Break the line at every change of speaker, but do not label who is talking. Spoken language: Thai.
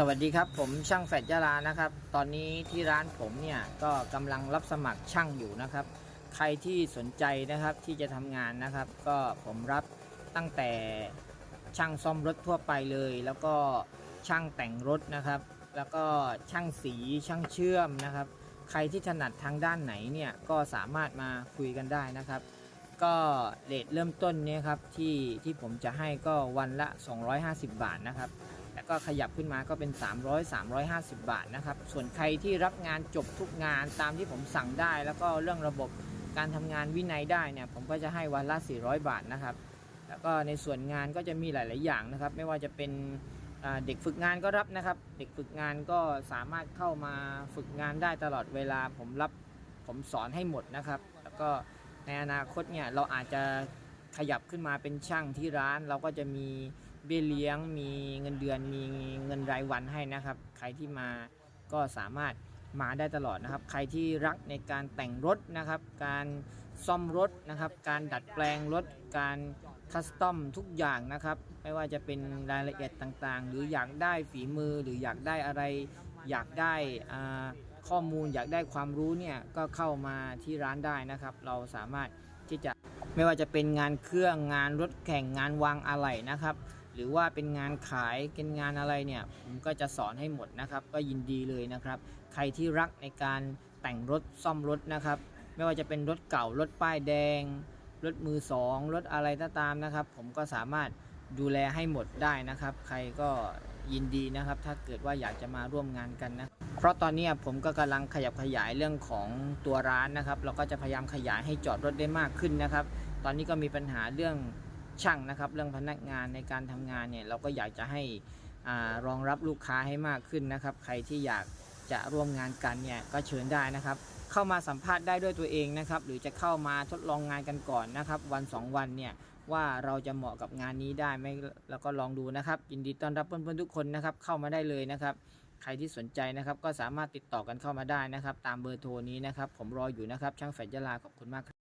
สวัสดีครับผมช่างแฟดยาลานะครับ ตอนนี้ที่ร้านผมเนี่ยก็กำลังรับสมัครช่างอยู่นะครับ ใครที่สนใจนะครับที่จะทำงานนะครับ ก็ผมรับตั้งแต่ช่างซ่อมรถทั่วไปเลย แล้วก็ช่างแต่งรถนะครับ แล้วก็ช่างสีช่างเชื่อมนะครับ ใครที่ถนัดทางด้านไหนเนี่ยก็สามารถมาคุยกันได้นะครับ ก็เรทเริ่มต้นเนี่ยครับที่ที่ผมจะให้ก็วันละ 250 บาทนะครับ แล้วก็ขยับขึ้นมาก็เป็น 300 350 บาทนะครับ ส่วนใครที่รับงานจบทุกงานตามที่ผมสั่งได้ แล้วก็เรื่องระบบการทำงานวินัยได้เนี่ยผมก็จะให้วันละ 400 บาทนะครับ แล้วก็ในส่วนงานก็จะมีหลาย ๆ อย่างนะครับ ไม่ว่าจะเป็นเด็กฝึกงานก็รับนะครับ เด็กฝึกงานก็สามารถเข้ามาฝึกงานได้ตลอดเวลาผมรับผมสอนให้หมดนะครับ แล้วก็ในอนาคตเนี่ยเราอาจจะขยับขึ้นมาเป็นช่างที่ร้านเราก็จะมี เบี้ยเลี้ยงมีเงินเดือนมีเงินรายวันให้นะครับ ใครที่มาก็สามารถมาได้ตลอดนะครับ ใครที่รักในการแต่งรถนะครับ การซ่อมรถนะครับ การดัดแปลงรถ การคัสตอมทุกอย่างนะครับ ไม่ว่าจะเป็นรายละเอียดต่างๆ หรืออยากได้ฝีมือหรืออยากได้อะไร อยากได้ข้อมูลอยากได้ความรู้เนี่ยก็เข้ามาที่ร้านได้นะครับ เราสามารถที่จะไม่ว่าจะเป็นงานเครื่องงานรถแข่งงานวางอะไหล่นะครับ หรือว่าเป็นงานขายเป็นงานอะไรเนี่ยผมก็จะสอนให้หมดนะครับ ก็ยินดีเลยนะครับ ใครที่รักในการแต่งรถซ่อมรถนะครับ ไม่ว่าจะเป็นรถเก่ารถป้ายแดง รถมือสองรถอะไรก็ตามนะครับ ผมก็สามารถดูแลให้หมดได้นะครับ ใครก็ยินดีนะครับ ถ้าเกิดว่าอยากจะมาร่วมงานกันนะ เพราะตอนนี้ผมก็กำลังขยับขยายเรื่องของตัวร้านนะครับ เราก็จะพยายามขยายให้จอดรถได้มากขึ้นนะครับ ตอนนี้ก็มีปัญหาเรื่อง ช่างนะครับ เรื่องพนักงานในการทำงานเนี่ยเราก็อยากจะให้อรองรับลูกค้าให้มากขึ้นนะครับ ใครที่อยากจะร่วมงานกันเนี่ยก็เชิญได้นะครับ เข้ามาสัมภาษณ์ได้ด้วยตัวเองนะครับ หรือจะเข้ามาทดลองงานกันก่อนนะครับ วัน 2 วันเนี่ยว่าเราจะเหมาะกับงานนี้ได้ไหมแล้วก็ลองดูนะครับยินดีต้อนรับเพื่อนๆทุกคนนะครับเข้ามาได้เลยนะครับ ใครที่สนใจนะครับก็สามารถติดต่อกันเข้ามาได้นะครับ ตามเบอร์โทรนี้นะครับ ผมรออยู่นะครับช่างแฟดยะลาขอบคุณมากครับ